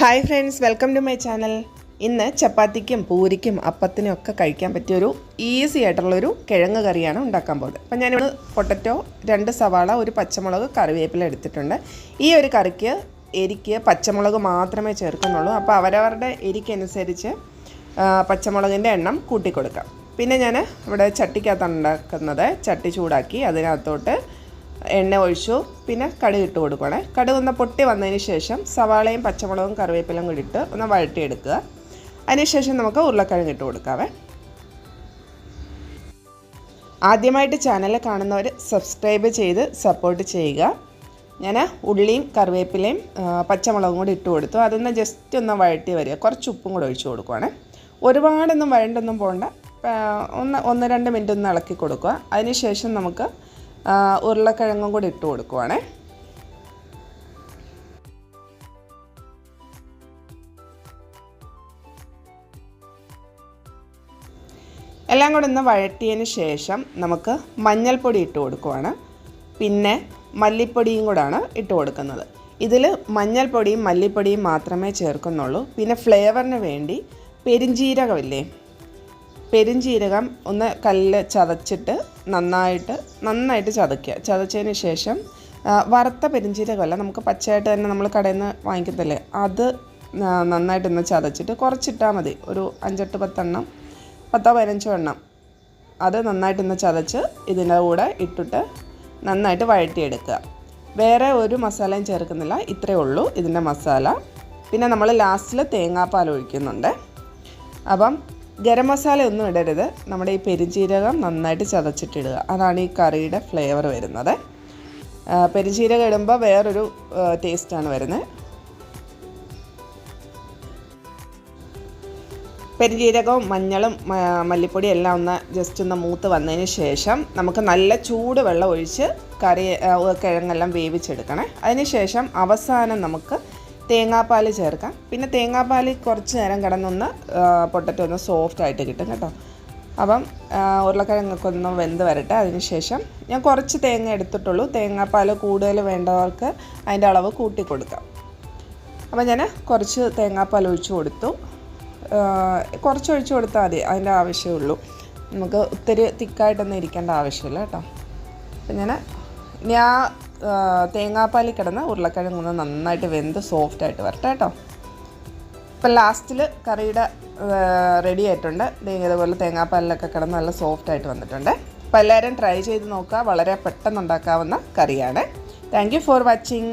Hi friends welcome to my channel ഇന്ന് ചപ്പാത്തിക്കും പൂരിക്കും അപ്പത്തിനും ഒക്കെ കഴിക്കാൻ പറ്റിയൊരു ഈസി ആയിട്ടുള്ളൊരു കിഴങ്ങ് കറിയാണ് ഉണ്ടാക്കാൻ പോകുന്നത്. അപ്പം ഞാനിവിടെ പൊട്ടറ്റോ രണ്ട് സവാള ഒരു പച്ചമുളക് കറിവേപ്പില എടുത്തിട്ടുണ്ട്. ഈ ഒരു കറിക്ക് എരിക്ക് പച്ചമുളക് മാത്രമേ ചേർക്കുന്നുള്ളൂ. അപ്പോൾ അവരവരുടെ എരിക്കനുസരിച്ച് പച്ചമുളകിന്റെ എണ്ണം കൂട്ടിക്കൊടുക്കാം. പിന്നെ ഞാൻ ഇവിടെ ചട്ടിക്കകത്താണ് ഉണ്ടാക്കുന്നത്. ചട്ടി ചൂടാക്കി അതിനകത്തോട്ട് എണ്ണ ഒഴിച്ചു. പിന്നെ കടുക് ഇട്ട് കൊടുക്കണേ കടുക് ഒന്ന് പൊട്ടി വന്നതിന് ശേഷം സവാളയും പച്ചമുളകും കറിവേപ്പിലും കൂടി ഇട്ട് ഒന്ന് വഴട്ടിയെടുക്കുക അതിനുശേഷം നമുക്ക് ഉരുളക്കിഴങ്ങ് ഇട്ട് കൊടുക്കാവേ. ആദ്യമായിട്ട് ചാനൽ കാണുന്നവർ സബ്സ്ക്രൈബ് ചെയ്ത് സപ്പോർട്ട് ചെയ്യുക. ഞാൻ ഉള്ളിയും കറിവേപ്പിലയും പച്ചമുളകും കൂടി ഇട്ട് കൊടുത്തു. അതൊന്ന് ജസ്റ്റ് ഒന്ന് വഴട്ടി വരിക. കുറച്ച് ഉപ്പും കൂടെ ഒഴിച്ചു കൊടുക്കുവാണേ. ഒരുപാടൊന്നും വഴണ്ടൊന്നും പോകണ്ട ഒന്ന് ഒന്ന് രണ്ട് മിനിറ്റ് ഒന്ന് ഇളക്കി കൊടുക്കുക. അതിന് ശേഷം നമുക്ക് ഉരുളക്കിഴങ്ങും കൂടി ഇട്ട് കൊടുക്കുവാണേ. എല്ലാം കൂടെ ഒന്ന് വഴറ്റിയതിന് ശേഷം നമുക്ക് മഞ്ഞൾപ്പൊടി ഇട്ട് കൊടുക്കുവാണ്. പിന്നെ മല്ലിപ്പൊടിയും കൂടാണ് ഇട്ട് കൊടുക്കുന്നത്. ഇതിൽ മഞ്ഞൾപ്പൊടിയും മല്ലിപ്പൊടിയും മാത്രമേ ചേർക്കുന്നുള്ളൂ. പിന്നെ ഫ്ലേവറിന് വേണ്ടി പെരിഞ്ജീരകമില്ലേ പെരിഞ്ജീരകം ഒന്ന് കല്ല് ചതച്ചിട്ട് നന്നായിട്ട് നന്നായിട്ട് ചതയ്ക്കുക ചതച്ചതിന് ശേഷം വറുത്ത പെരിഞ്ചീരകമല്ല നമുക്ക് പച്ചയായിട്ട് തന്നെ നമ്മൾ കടയിൽ നിന്ന് വാങ്ങിക്കത്തില്ലേ അത് നന്നായിട്ടൊന്ന് ചതച്ചിട്ട് കുറച്ചിട്ടാൽ മതി. ഒരു അഞ്ചെട്ട് പത്തെണ്ണം പത്തോ പതിനഞ്ചോ എണ്ണം. അത് നന്നായിട്ടൊന്ന് ചതച്ച് ഇതിന്റെ കൂടെ ഇട്ടിട്ട് നന്നായിട്ട് വഴറ്റിയെടുക്കുക. വേറെ ഒരു മസാലയും ചേർക്കുന്നില്ല ഇത്രയേ ഉള്ളൂ ഇതിന്റെ മസാല. പിന്നെ നമ്മൾ ലാസ്റ്റിൽ തേങ്ങാപ്പാൽ ഒഴിക്കുന്നുണ്ട്. അപ്പം ഗരം മസാല ഒന്നും ഇടരുത്. നമ്മുടെ ഈ പെരുംജീരകം നന്നായിട്ട് ചതച്ചിട്ടിടുക. അതാണ് ഈ കറിയുടെ ഫ്ലേവർ വരുന്നത്. ആ, പെരുംജീരകം ഇടുമ്പോൾ വേറൊരു ടേസ്റ്റാണ് വരുന്നത്. പെരുംജീരകവും മഞ്ഞളും മല്ലിപ്പൊടിയും എല്ലാം ഒന്ന് ജസ്റ്റ് ഒന്ന് മൂത്ത് വന്നതിന് ശേഷം നമുക്ക് നല്ല ചൂട് വെള്ളം ഒഴിച്ച് കറി കിഴങ്ങെല്ലാം വേവിച്ചെടുക്കണേ. അതിന് ശേഷം അവസാനം നമുക്ക് തേങ്ങാപ്പാൽ ചേർക്കാം. പിന്നെ തേങ്ങാപ്പാൽ കുറച്ച് നേരം കിടന്നൊന്ന് പൊട്ടറ്റോ ഒന്ന് സോഫ്റ്റ് ആയിട്ട് കിട്ടും കേട്ടോ. അപ്പം ഉരുളക്കിഴങ്ങൊക്കെ ഒന്ന് വെന്ത് വരട്ടെ. അതിനുശേഷം ഞാൻ കുറച്ച് തേങ്ങ എടുത്തിട്ടുള്ളൂ. തേങ്ങാപ്പാൽ കൂടുതൽ വേണ്ടവർക്ക് അതിന്റെ അളവ് കൂട്ടി കൊടുക്കാം. അപ്പം ഞാൻ കുറച്ച് തേങ്ങാപ്പാൽ ഒഴിച്ചു കൊടുത്തു. കുറച്ച് ഒഴിച്ചു കൊടുത്താൽ മതി. അതിന്റെ ആവശ്യമുള്ളൂ നമുക്ക് ഒത്തിരി തിക്കായിട്ടൊന്നും ഇരിക്കേണ്ട ആവശ്യമില്ല കേട്ടോ. അപ്പം ഞാൻ ആ, തേങ്ങാപ്പാലിൽ കിടന്ന് ഉരുളക്കിഴങ്ങ് ഒന്ന് നന്നായിട്ട് വെന്ത് സോഫ്റ്റ് ആയിട്ട് വരട്ടെ കേട്ടോ. ഇപ്പം ലാസ്റ്റിൽ കറിയുടെ റെഡി ആയിട്ടുണ്ട്. ഇതേപോലെ തേങ്ങാപ്പാലിലൊക്കെ കിടന്ന് നല്ല സോഫ്റ്റ് ആയിട്ട് വന്നിട്ടുണ്ട്. അപ്പോൾ എല്ലാവരും ട്രൈ ചെയ്ത് നോക്കുക. വളരെ പെട്ടെന്ന് ഉണ്ടാക്കാവുന്ന കറിയാണ്. Thank you for watching